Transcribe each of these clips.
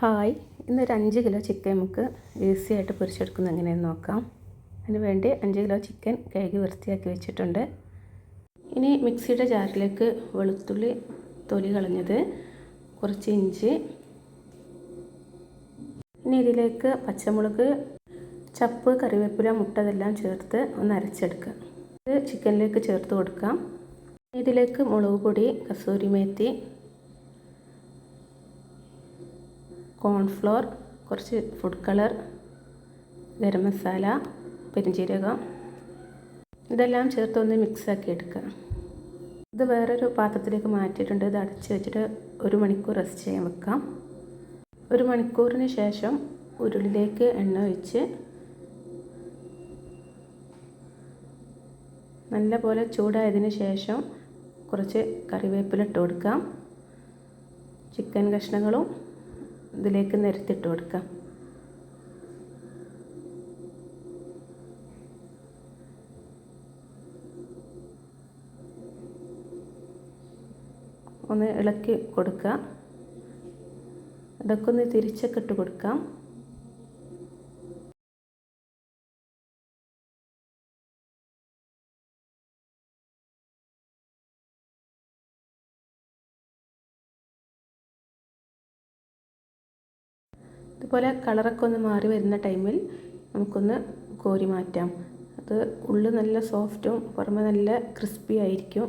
Hi. ഇന്നൊരു അഞ്ച് kilo chicken നമുക്ക് ഈസി ആയിട്ട് പൊരിച്ചെടുക്കുന്നത് എങ്ങനെയെന്ന് നോക്കാം. അതിന് വേണ്ടി അഞ്ച് കിലോ ചിക്കൻ കഴുകി വൃത്തിയാക്കി വെച്ചിട്ടുണ്ട്. ഇനി മിക്സിയുടെ ജാറിലേക്ക് വെളുത്തുള്ളി തൊലി കളഞ്ഞത് കുറച്ച് ഇഞ്ചി. ഇനി ഇതിലേക്ക് പച്ചമുളക് ചപ്പ് കറിവേപ്പില മുട്ട ഇതെല്ലാം ചേർത്ത് ഒന്ന് അരച്ചെടുക്കുക. ഇത് ചിക്കനിലേക്ക് ചേർത്ത് കൊടുക്കാം. ഇതിലേക്ക് മുളക് പൊടി കസൂരി മേത്തി കോൺഫ്ലോർ കുറച്ച് ഫുഡ് കളർ ഗരം മസാല പെരിഞ്ചീരകം. ഇതെല്ലാം ചേർത്ത് ഒന്ന് മിക്സാക്കി എടുക്കുക. ഇത് വേറൊരു പാത്രത്തിലേക്ക് മാറ്റിയിട്ടുണ്ട്. ഇത് അടച്ച് വെച്ചിട്ട് ഒരു മണിക്കൂർ റെസ്റ്റ് ചെയ്യാൻ വെക്കാം. ഒരു മണിക്കൂറിന് ശേഷം ഉരുളിലേക്ക് എണ്ണ ഒഴിച്ച് നല്ല പോലെ ചൂടായതിന് ശേഷം കുറച്ച് കറിവേപ്പില ഇട്ട് കൊടുക്കാം. ചിക്കൻ കഷ്ണങ്ങളും ഇതിലേക്ക് നിരത്തിട്ട് കൊടുക്കാം. ഒന്ന് ഇളക്കി കൊടുക്കുക ഇടയ്ക്കൊന്ന് തിരിച്ചൊക്കെ ഇട്ട് കൊടുക്കാം. ഇതുപോലെ കളറൊക്കെ ഒന്ന് മാറി വരുന്ന ടൈമിൽ നമുക്കൊന്ന് കോരി മാറ്റാം. അത് ഉള്ളു നല്ല സോഫ്റ്റും പുറമെ നല്ല ക്രിസ്പി ആയിരിക്കും.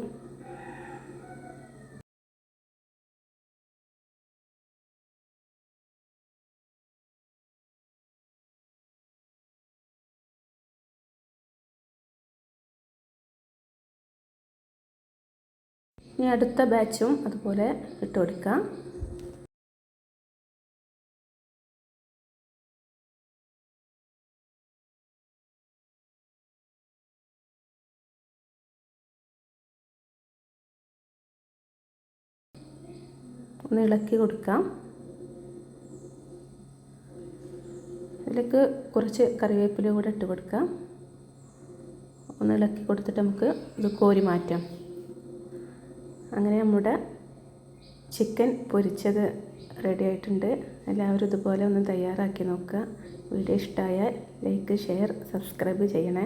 ഇനി അടുത്ത ബാച്ചും അതുപോലെ ഇട്ട് കൊടുക്കാം. ഒന്ന് ഇളക്കി കൊടുക്കാം. ഇതിലേക്ക് കുറച്ച് കറിവേപ്പില കൂടെ ഇട്ട് കൊടുക്കാം. ഒന്ന് ഇളക്കി കൊടുത്തിട്ട് നമുക്ക് ഇത് കോരി മാറ്റാം. അങ്ങനെ നമ്മുടെ ചിക്കൻ പൊരിച്ചത് റെഡി ആയിട്ടുണ്ട്. എല്ലാവരും ഇതുപോലെ ഒന്ന് തയ്യാറാക്കി നോക്കുക. വീഡിയോ ഇഷ്ടമായാൽ ലൈക്ക് ഷെയർ സബ്സ്ക്രൈബ് ചെയ്യണേ.